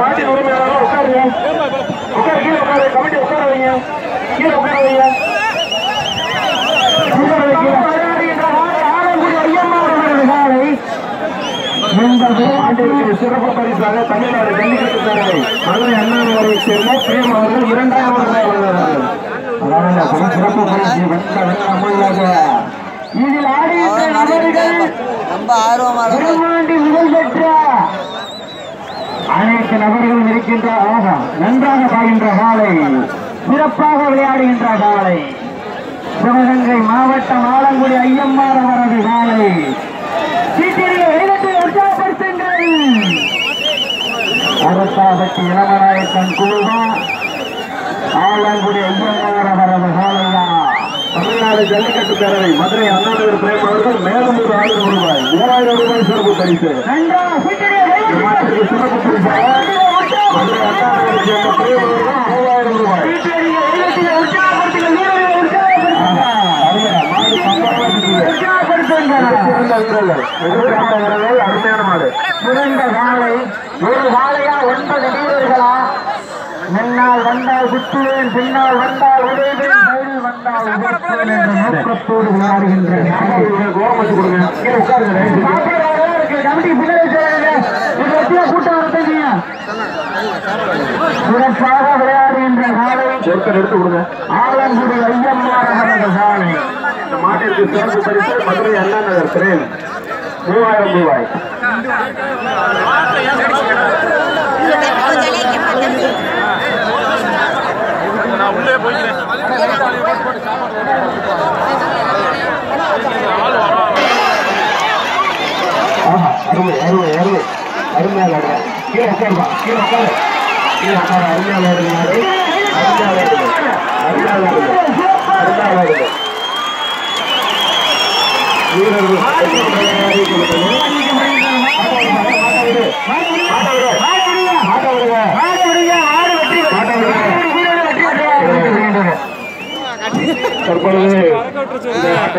மாட்டின் உரிமையாளர்கள் உட்காருங்க உட்காரு கீழே உட்காரு கமிட்டி உட்கார வைங்க கீழே உட்கார வைங்க சிறப்பு பரிசாக தமிழ்நாடு ஜல்லிக்கட்டு பேரவை மதுரை அண்ணாநகரை சேர்ந்த பிரேம் அவர்கள் இரண்டாயிரம் ரூபாய் வழங்குகிறார்கள் அதாவது அப்படி சிறப்பு பரிசு வெட்ட வெட்ட அமலாக இதில் நபர்கள் ரொம்ப முதல் பெற்ற அனைத்து நபர்களும் இருக்கின்ற நன்றாக பாகின்ற காலை சிறப்பாக விளையாடுகின்ற காலை. சிவகங்கை மாவட்டம் ஆலங்குடி ஐயம்மார் அவரது காலை. உற்சாகப்படுத்துங்கள். அரசாபட்டி இளமராயத்தன் குழுவா ஆலங்குடி ஐயம்மார் காலையா தமிழ்நாடு ஜல்லிக்கட்டு பேரவை மதுரை அண்ணாநகர் பிரேம் அவர்கள் மேலும் ஒரு ஆயிரம் ரூபாய். மூவாயிரம் ரூபாய் சிறப்பு பரிசு. சிறப்பு பரிசாக மதுரை அண்ணாநகர் சேர்ந்த பிரேம் அவர்கள் மூவாயிரம் ரூபாய் அருமையான மாடு சிறந்த காலை ஒரு காலையா ஒன்பது வீரர்களா முன்னால் வந்தால் சுற்றுவேன் பின்னால் வந்தால் உதவுவேன் நோக்கத்தோடு விளையாடுகின்ற சிறப்பாக விளையாடுகின்ற ஒருத்தர் எடுத்து கொடுங்க. ஆலங்குடி ஐயம்மார் அவரது காலை இந்த மாட்டிற்கு சிறப்பு பரிசு மதுரை அண்ணா நகர் மூவாயிரம் ரூபாய். அருமை அருமை அருமை அருமையாக ஆடுற கீழே உட்காருப்பா கீழே உட்காரு கீழே உட்காரு அருமையாக ஆடுறாரு அருமையாக வீரர்கள் விடு. सरपंच